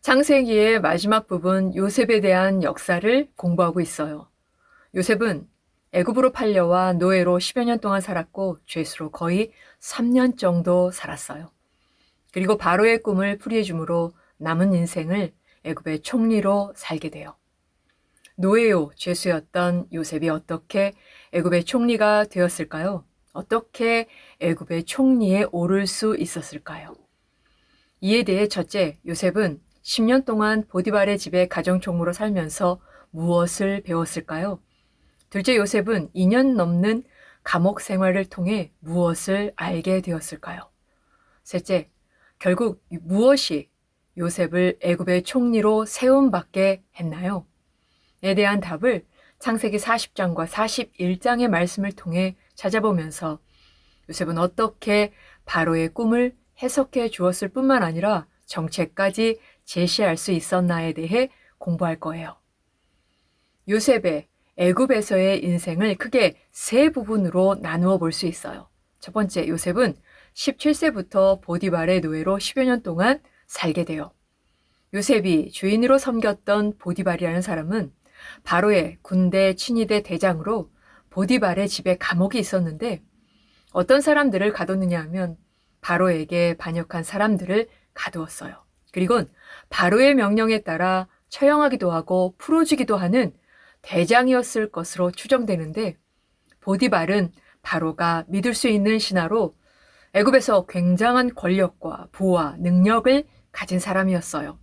창세기의 마지막 부분 요셉에 대한 역사를 공부하고 있어요. 요셉은 애굽으로 팔려와 노예로 10여 년 동안 살았고 죄수로 거의 3년 정도 살았어요. 그리고 바로의 꿈을 풀이해 주므로 남은 인생을 애굽의 총리로 살게 돼요. 노예요 죄수였던 요셉이 어떻게 애굽의 총리가 되었을까요? 어떻게 애굽의 총리에 오를 수 있었을까요? 이에 대해 첫째, 요셉은 10년 동안 보디발의 집에 가정총무로 살면서 무엇을 배웠을까요? 둘째, 요셉은 2년 넘는 감옥 생활을 통해 무엇을 알게 되었을까요? 셋째, 결국 무엇이 요셉을 애굽의 총리로 세움받게 했나요? 에 대한 답을 창세기 40장과 41장의 말씀을 통해 찾아보면서 요셉은 어떻게 바로의 꿈을 해석해 주었을 뿐만 아니라 정체까지 제시할 수 있었나에 대해 공부할 거예요. 요셉의 애굽에서의 인생을 크게 세 부분으로 나누어 볼 수 있어요. 첫 번째, 요셉은 17세부터 보디발의 노예로 10여 년 동안 살게 돼요. 요셉이 주인으로 섬겼던 보디발이라는 사람은 바로의 군대 친위대 대장으로 보디발의 집에 감옥이 있었는데 어떤 사람들을 가뒀느냐 하면 바로에게 반역한 사람들을 가두었어요. 그리고 바로의 명령에 따라 처형하기도 하고 풀어주기도 하는 대장이었을 것으로 추정되는데 보디발은 바로가 믿을 수 있는 신하로 애굽에서 굉장한 권력과 부와 능력을 가진 사람이었어요.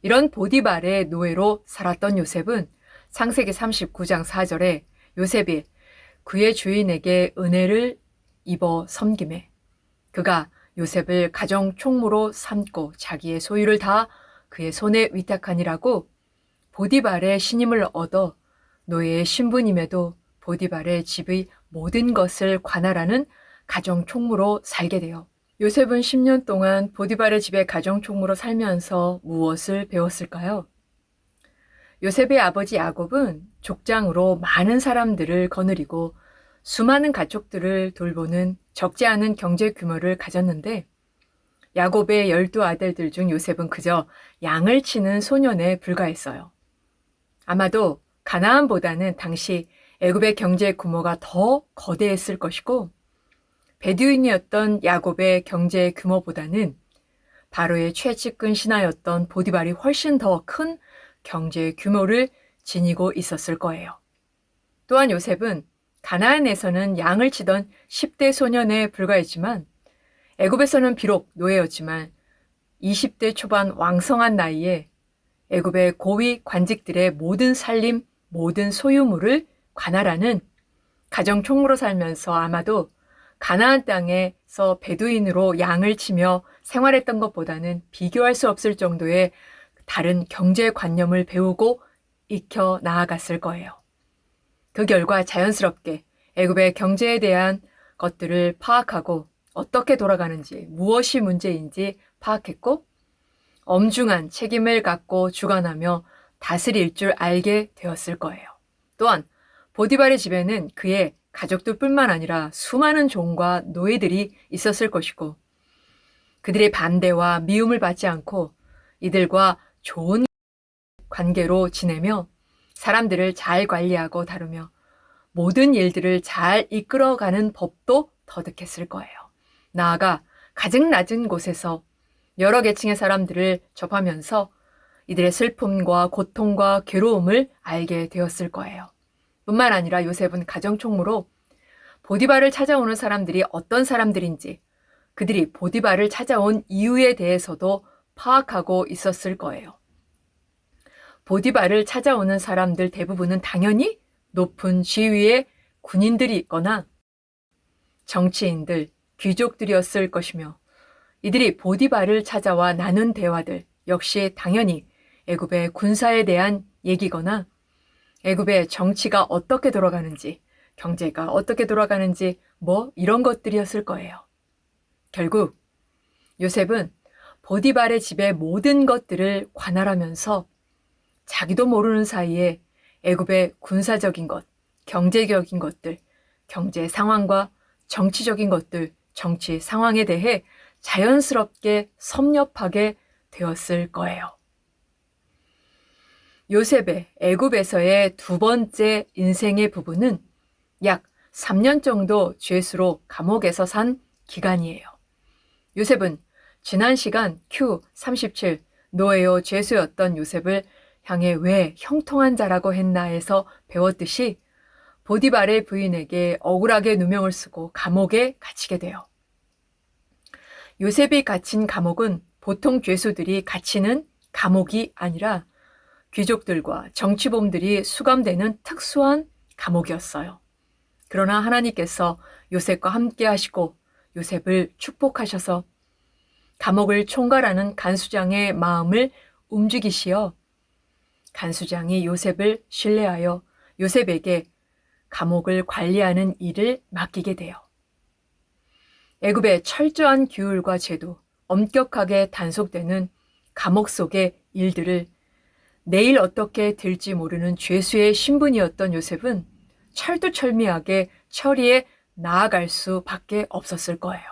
이런 보디발의 노예로 살았던 요셉은 창세기 39장 4절에 요셉이 그의 주인에게 은혜를 입어 섬김에 그가 요셉을 가정 총무로 삼고 자기의 소유를 다 그의 손에 위탁하니라고 보디발의 신임을 얻어 노예의 신분임에도 보디발의 집의 모든 것을 관할하는 가정 총무로 살게 돼요. 요셉은 10년 동안 보디발의 집에 가정 총무로 살면서 무엇을 배웠을까요? 요셉의 아버지 야곱은 족장으로 많은 사람들을 거느리고 수많은 가족들을 돌보는 적지 않은 경제 규모를 가졌는데 야곱의 열두 아들들 중 요셉은 그저 양을 치는 소년에 불과했어요. 아마도 가나안보다는 당시 애굽의 경제 규모가 더 거대했을 것이고 베두인이었던 야곱의 경제 규모보다는 바로의 최측근 신하였던 보디발이 훨씬 더 큰 경제 규모를 지니고 있었을 거예요. 또한 요셉은 가나안에서는 양을 치던 10대 소년에 불과했지만 애굽에서는 비록 노예였지만 20대 초반 왕성한 나이에 애굽의 고위 관직들의 모든 살림, 모든 소유물을 관할하는 가정 총무로 살면서 아마도 가나안 땅에서 베두인으로 양을 치며 생활했던 것보다는 비교할 수 없을 정도의 다른 경제 관념을 배우고 익혀 나아갔을 거예요. 그 결과 자연스럽게 애굽의 경제에 대한 것들을 파악하고 어떻게 돌아가는지 무엇이 문제인지 파악했고 엄중한 책임을 갖고 주관하며 다스릴 줄 알게 되었을 거예요. 또한 보디발의 집에는 그의 가족들뿐만 아니라 수많은 종과 노예들이 있었을 것이고 그들의 반대와 미움을 받지 않고 이들과 좋은 관계로 지내며 사람들을 잘 관리하고 다루며 모든 일들을 잘 이끌어가는 법도 터득했을 거예요. 나아가 가장 낮은 곳에서 여러 계층의 사람들을 접하면서 이들의 슬픔과 고통과 괴로움을 알게 되었을 거예요. 뿐만 아니라 요셉은 가정총무로 보디발을 찾아오는 사람들이 어떤 사람들인지 그들이 보디발을 찾아온 이유에 대해서도 파악하고 있었을 거예요. 보디발을 찾아오는 사람들 대부분은 당연히 높은 지위의 군인들이 있거나 정치인들, 귀족들이었을 것이며 이들이 보디발을 찾아와 나눈 대화들 역시 당연히 애굽의 군사에 대한 얘기거나 애굽의 정치가 어떻게 돌아가는지, 경제가 어떻게 돌아가는지 뭐 이런 것들이었을 거예요. 결국 요셉은 보디발의 집의 모든 것들을 관할하면서 자기도 모르는 사이에 애굽의 군사적인 것, 경제적인 것들, 경제 상황과 정치적인 것들, 정치 상황에 대해 자연스럽게 섭렵하게 되었을 거예요. 요셉의 애굽에서의 두 번째 인생의 부분은 약 3년 정도 죄수로 감옥에서 산 기간이에요. 요셉은 지난 시간 Q37 노예요 죄수였던 요셉을 향해 왜 형통한 자라고 했나에서 배웠듯이 보디발의 부인에게 억울하게 누명을 쓰고 감옥에 갇히게 돼요. 요셉이 갇힌 감옥은 보통 죄수들이 갇히는 감옥이 아니라 귀족들과 정치범들이 수감되는 특수한 감옥이었어요. 그러나 하나님께서 요셉과 함께 하시고 요셉을 축복하셔서 감옥을 총괄하는 간수장의 마음을 움직이시어 간수장이 요셉을 신뢰하여 요셉에게 감옥을 관리하는 일을 맡기게 돼요. 애굽의 철저한 규율과 제도, 엄격하게 단속되는 감옥 속의 일들을 내일 어떻게 될지 모르는 죄수의 신분이었던 요셉은 철두철미하게 처리해 나아갈 수밖에 없었을 거예요.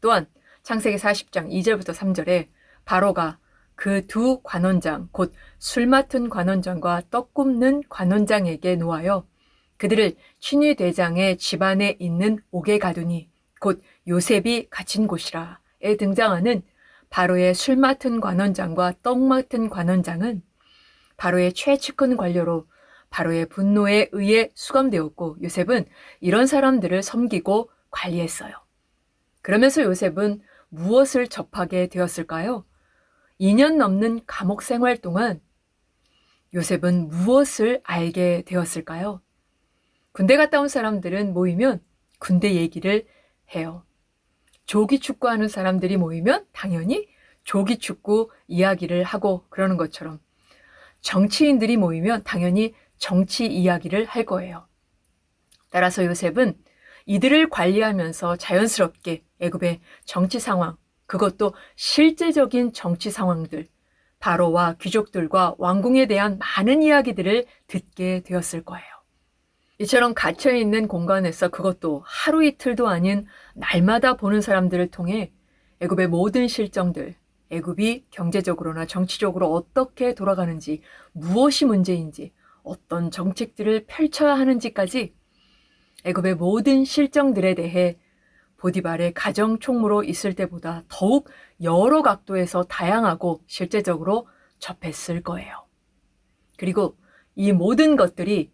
또한 창세기 40장 2절부터 3절에 바로가 그 두 관원장, 곧 술 맡은 관원장과 떡 굽는 관원장에게 놓아요. 그들을 친위 대장의 집안에 있는 옥에 가두니 곧 요셉이 갇힌 곳이라에 등장하는 바로의 술 맡은 관원장과 떡 맡은 관원장은 바로의 최측근 관료로 바로의 분노에 의해 수감되었고 요셉은 이런 사람들을 섬기고 관리했어요. 그러면서 요셉은 무엇을 접하게 되었을까요? 2년 넘는 감옥 생활 동안 요셉은 무엇을 알게 되었을까요? 군대 갔다 온 사람들은 모이면 군대 얘기를 해요. 조기 축구하는 사람들이 모이면 당연히 조기 축구 이야기를 하고 그러는 것처럼 정치인들이 모이면 당연히 정치 이야기를 할 거예요. 따라서 요셉은 이들을 관리하면서 자연스럽게 애굽의 정치 상황, 그것도 실제적인 정치 상황들, 바로와 귀족들과 왕궁에 대한 많은 이야기들을 듣게 되었을 거예요. 이처럼 갇혀있는 공간에서 그것도 하루 이틀도 아닌 날마다 보는 사람들을 통해 애굽의 모든 실정들, 애굽이 경제적으로나 정치적으로 어떻게 돌아가는지, 무엇이 문제인지, 어떤 정책들을 펼쳐야 하는지까지 애굽의 모든 실정들에 대해 보디발의 가정 총무로 있을 때보다 더욱 여러 각도에서 다양하고 실제적으로 접했을 거예요. 그리고 이 모든 것들이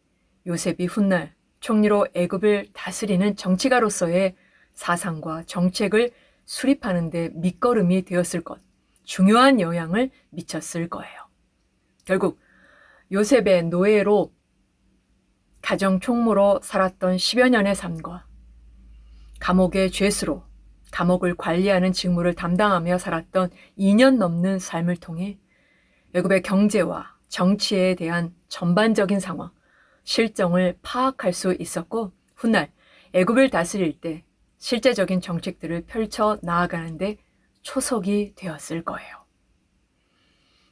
요셉이 훗날 총리로 애굽을 다스리는 정치가로서의 사상과 정책을 수립하는 데 밑거름이 되었을 것, 중요한 영향을 미쳤을 거예요. 결국 요셉의 노예로 가정 총무로 살았던 10여 년의 삶과 감옥의 죄수로 감옥을 관리하는 직무를 담당하며 살았던 2년 넘는 삶을 통해 애굽의 경제와 정치에 대한 전반적인 상황, 실정을 파악할 수 있었고 훗날 애굽을 다스릴 때 실제적인 정책들을 펼쳐 나아가는데 초석이 되었을 거예요.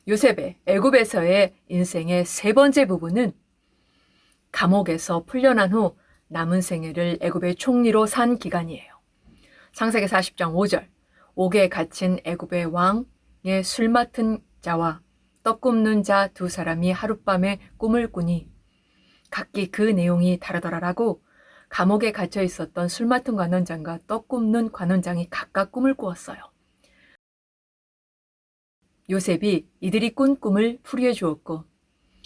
요셉의 애굽에서의 인생의 세 번째 부분은 감옥에서 풀려난 후 남은 생애를 애굽의 총리로 산 기간이에요. 창세기 40장 5절 옥에 갇힌 애굽의 왕의 술 맡은 자와 떡 굽는 자 두 사람이 하룻밤에 꿈을 꾸니 각기 그 내용이 다르더라라고 감옥에 갇혀 있었던 술 맡은 관원장과 떡 굽는 관원장이 각각 꿈을 꾸었어요. 요셉이 이들이 꾼 꿈을 풀이해 주었고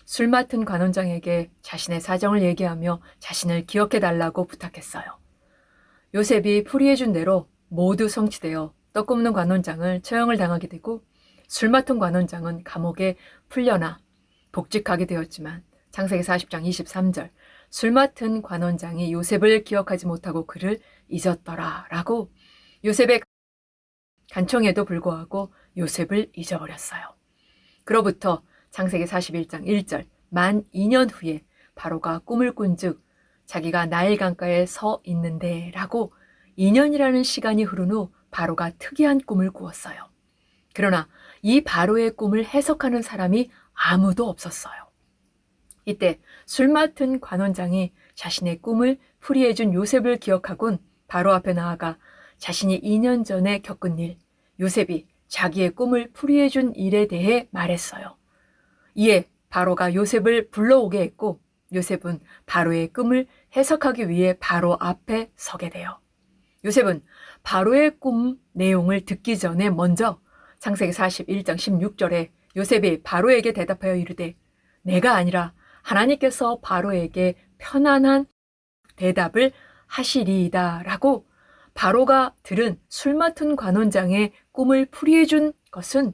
술 맡은 관원장에게 자신의 사정을 얘기하며 자신을 기억해 달라고 부탁했어요. 요셉이 풀이해 준 대로 모두 성취되어 떡 굽는 관원장을 처형을 당하게 되고 술 맡은 관원장은 감옥에 풀려나 복직하게 되었지만 창세기 40장 23절 술 맡은 관원장이 요셉을 기억하지 못하고 그를 잊었더라 라고 요셉의 간청에도 불구하고 요셉을 잊어버렸어요. 그로부터 창세기 41장 1절 만 2년 후에 바로가 꿈을 꾼즉 자기가 나일 강가에 서 있는데 라고 2년이라는 시간이 흐른 후 바로가 특이한 꿈을 꾸었어요. 그러나 이 바로의 꿈을 해석하는 사람이 아무도 없었어요. 이때 술 맡은 관원장이 자신의 꿈을 풀이해준 요셉을 기억하곤 바로 앞에 나아가 자신이 2년 전에 겪은 일, 요셉이 자기의 꿈을 풀이해준 일에 대해 말했어요. 이에 바로가 요셉을 불러오게 했고 요셉은 바로의 꿈을 해석하기 위해 바로 앞에 서게 돼요. 요셉은 바로의 꿈 내용을 듣기 전에 먼저 창세기 41장 16절에 요셉이 바로에게 대답하여 이르되 내가 아니라 하나님께서 바로에게 편안한 대답을 하시리이다 라고 바로가 들은 술 맡은 관원장의 꿈을 풀이해 준 것은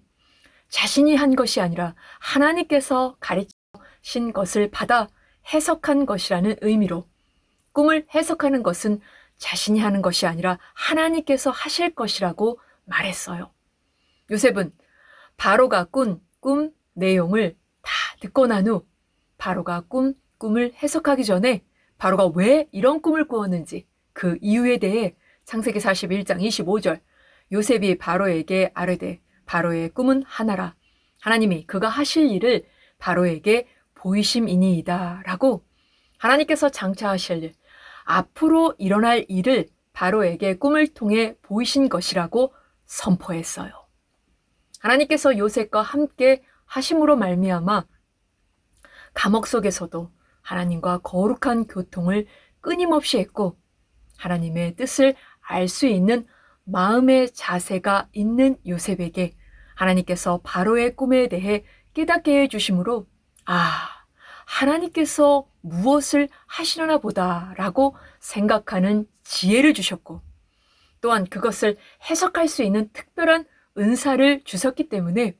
자신이 한 것이 아니라 하나님께서 가르치신 것을 받아 해석한 것이라는 의미로 꿈을 해석하는 것은 자신이 하는 것이 아니라 하나님께서 하실 것이라고 말했어요. 요셉은 바로가 꾼 꿈 내용을 다 듣고 난 후 바로가 꾼 꿈을 해석하기 전에 바로가 왜 이런 꿈을 꾸었는지 그 이유에 대해 창세기 41장 25절 요셉이 바로에게 아뢰되 바로의 꿈은 하나라 하나님이 그가 하실 일을 바로에게 보이심이니이다 라고 하나님께서 장차 하실 일 앞으로 일어날 일을 바로에게 꿈을 통해 보이신 것이라고 선포했어요. 하나님께서 요셉과 함께 하심으로 말미암아 감옥 속에서도 하나님과 거룩한 교통을 끊임없이 했고 하나님의 뜻을 알 수 있는 마음의 자세가 있는 요셉에게 하나님께서 바로의 꿈에 대해 깨닫게 해 주심으로 아, 하나님께서 무엇을 하시려나 보다라고 생각하는 지혜를 주셨고 또한 그것을 해석할 수 있는 특별한 은사를 주셨기 때문에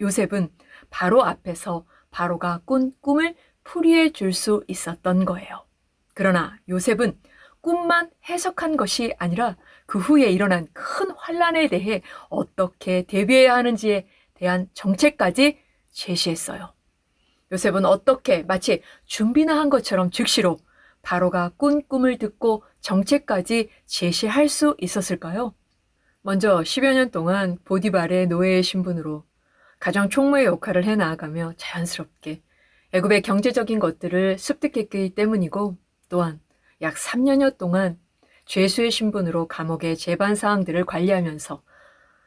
요셉은 바로 앞에서 바로가 꾼 꿈을 풀이해 줄 수 있었던 거예요. 그러나 요셉은 꿈만 해석한 것이 아니라 그 후에 일어난 큰 환란에 대해 어떻게 대비해야 하는지에 대한 정책까지 제시했어요. 요셉은 어떻게 마치 준비나 한 것처럼 즉시로 바로가 꾼 꿈을 듣고 정책까지 제시할 수 있었을까요? 먼저 10여 년 동안 보디발의 노예의 신분으로 가정 총무의 역할을 해 나아가며 자연스럽게 애굽의 경제적인 것들을 습득했기 때문이고 또한 약 3년여 동안 죄수의 신분으로 감옥의 재반 사항들을 관리하면서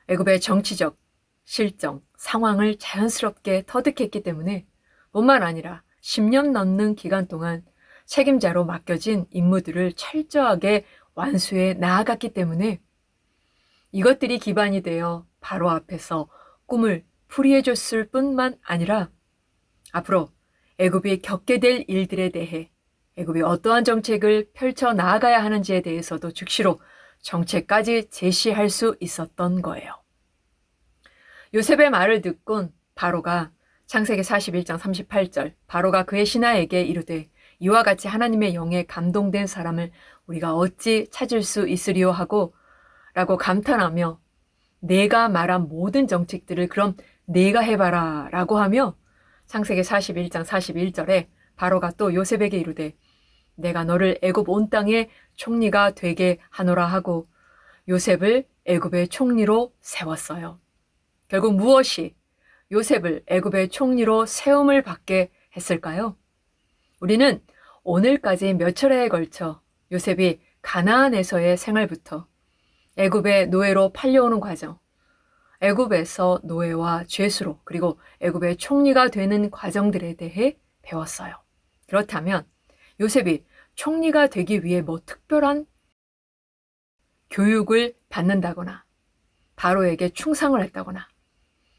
애굽의 정치적 실정 상황을 자연스럽게 터득했기 때문에 뿐만 아니라 10년 넘는 기간 동안 책임자로 맡겨진 임무들을 철저하게 완수해 나아갔기 때문에 이것들이 기반이 되어 바로 앞에서 꿈을 풀이해 줬을 뿐만 아니라 앞으로 애굽이 겪게 될 일들에 대해 애굽이 어떠한 정책을 펼쳐 나아가야 하는지에 대해서도 즉시로 정책까지 제시할 수 있었던 거예요. 요셉의 말을 듣곤 바로가 창세기 41장 38절 바로가 그의 신하에게 이르되 이와 같이 하나님의 영에 감동된 사람을 우리가 어찌 찾을 수 있으리요 하고 라고 감탄하며 내가 말한 모든 정책들을 그럼 내가 해봐라 라고 하며 창세기 41장 41절에 바로가 또 요셉에게 이르되 내가 너를 애굽 온 땅의 총리가 되게 하노라 하고 요셉을 애굽의 총리로 세웠어요. 결국 무엇이 요셉을 애굽의 총리로 세움을 받게 했을까요? 우리는 오늘까지 몇 철에 걸쳐 요셉이 가나안에서의 생활부터 애굽의 노예로 팔려오는 과정, 애굽에서 노예와 죄수로 그리고 애굽의 총리가 되는 과정들에 대해 배웠어요. 그렇다면 요셉이 총리가 되기 위해 뭐 특별한 교육을 받는다거나 바로에게 충성을 했다거나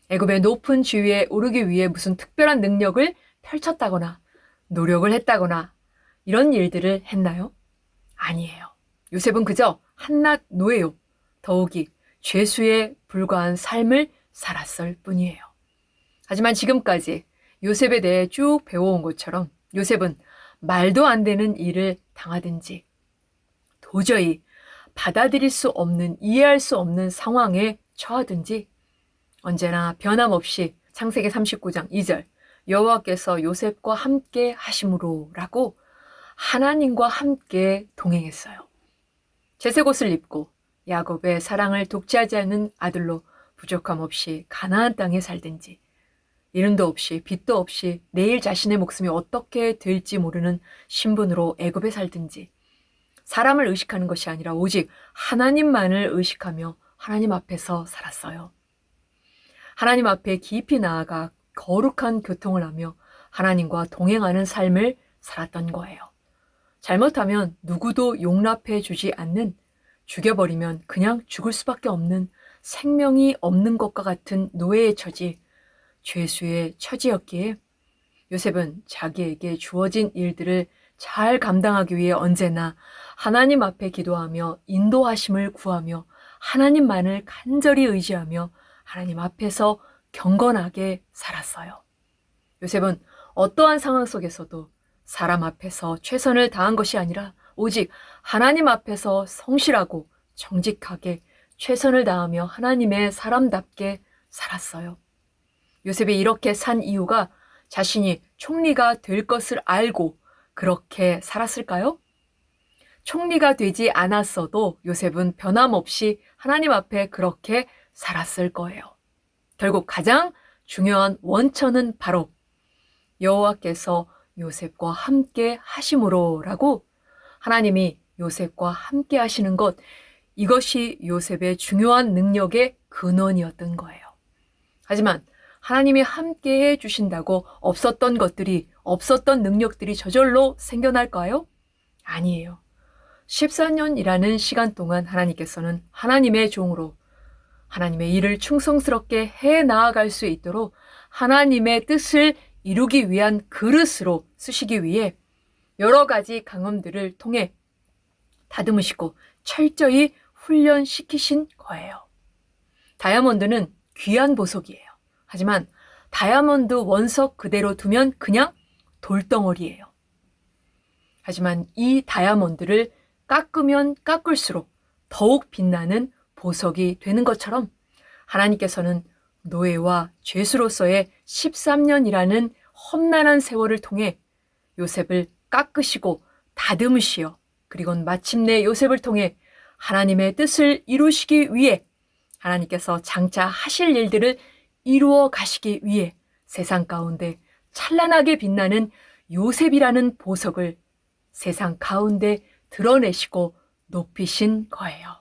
애굽의 높은 지위에 오르기 위해 무슨 특별한 능력을 펼쳤다거나 노력을 했다거나 이런 일들을 했나요? 아니에요. 요셉은 그저 한낱 노예요. 더욱이 죄수에 불과한 삶을 살았을 뿐이에요. 하지만 지금까지 요셉에 대해 쭉 배워온 것처럼 요셉은 말도 안 되는 일을 당하든지 도저히 받아들일 수 없는, 이해할 수 없는 상황에 처하든지 언제나 변함없이 창세기 39장 2절 여호와께서 요셉과 함께 하심으로라고 하나님과 함께 동행했어요. 제색 옷을 입고 야곱의 사랑을 독취하지 않는 아들로 부족함 없이 가나안 땅에 살든지 이름도 없이 빚도 없이 내일 자신의 목숨이 어떻게 될지 모르는 신분으로 애굽에 살든지 사람을 의식하는 것이 아니라 오직 하나님만을 의식하며 하나님 앞에서 살았어요. 하나님 앞에 깊이 나아가 거룩한 교통을 하며 하나님과 동행하는 삶을 살았던 거예요. 잘못하면 누구도 용납해 주지 않는 죽여버리면 그냥 죽을 수밖에 없는 생명이 없는 것과 같은 노예의 처지, 죄수의 처지였기에 요셉은 자기에게 주어진 일들을 잘 감당하기 위해 언제나 하나님 앞에 기도하며 인도하심을 구하며 하나님만을 간절히 의지하며 하나님 앞에서 경건하게 살았어요. 요셉은 어떠한 상황 속에서도 사람 앞에서 최선을 다한 것이 아니라 오직 하나님 앞에서 성실하고 정직하게 최선을 다하며 하나님의 사람답게 살았어요. 요셉이 이렇게 산 이유가 자신이 총리가 될 것을 알고 그렇게 살았을까요? 총리가 되지 않았어도 요셉은 변함없이 하나님 앞에 그렇게 살았을 거예요. 결국 가장 중요한 원천은 바로 여호와께서 요셉과 함께 하심으로라고 하나님이 요셉과 함께 하시는 것 이것이 요셉의 중요한 능력의 근원이었던 거예요. 하지만 하나님이 함께 해 주신다고 없었던 것들이 없었던 능력들이 저절로 생겨날까요? 아니에요. 14년이라는 시간 동안 하나님께서는 하나님의 종으로 하나님의 일을 충성스럽게 해 나아갈 수 있도록 하나님의 뜻을 이루기 위한 그릇으로 쓰시기 위해 여러 가지 강험들을 통해 다듬으시고 철저히 훈련시키신 거예요. 다이아몬드는 귀한 보석이에요. 하지만 다이아몬드 원석 그대로 두면 그냥 돌덩어리예요. 하지만 이 다이아몬드를 깎으면 깎을수록 더욱 빛나는 보석이 되는 것처럼 하나님께서는 노예와 죄수로서의 13년이라는 험난한 세월을 통해 요셉을 깎으시고 다듬으시어 그리고 마침내 요셉을 통해 하나님의 뜻을 이루시기 위해 하나님께서 장차 하실 일들을 이루어 가시기 위해 세상 가운데 찬란하게 빛나는 요셉이라는 보석을 세상 가운데 드러내시고 높이신 거예요.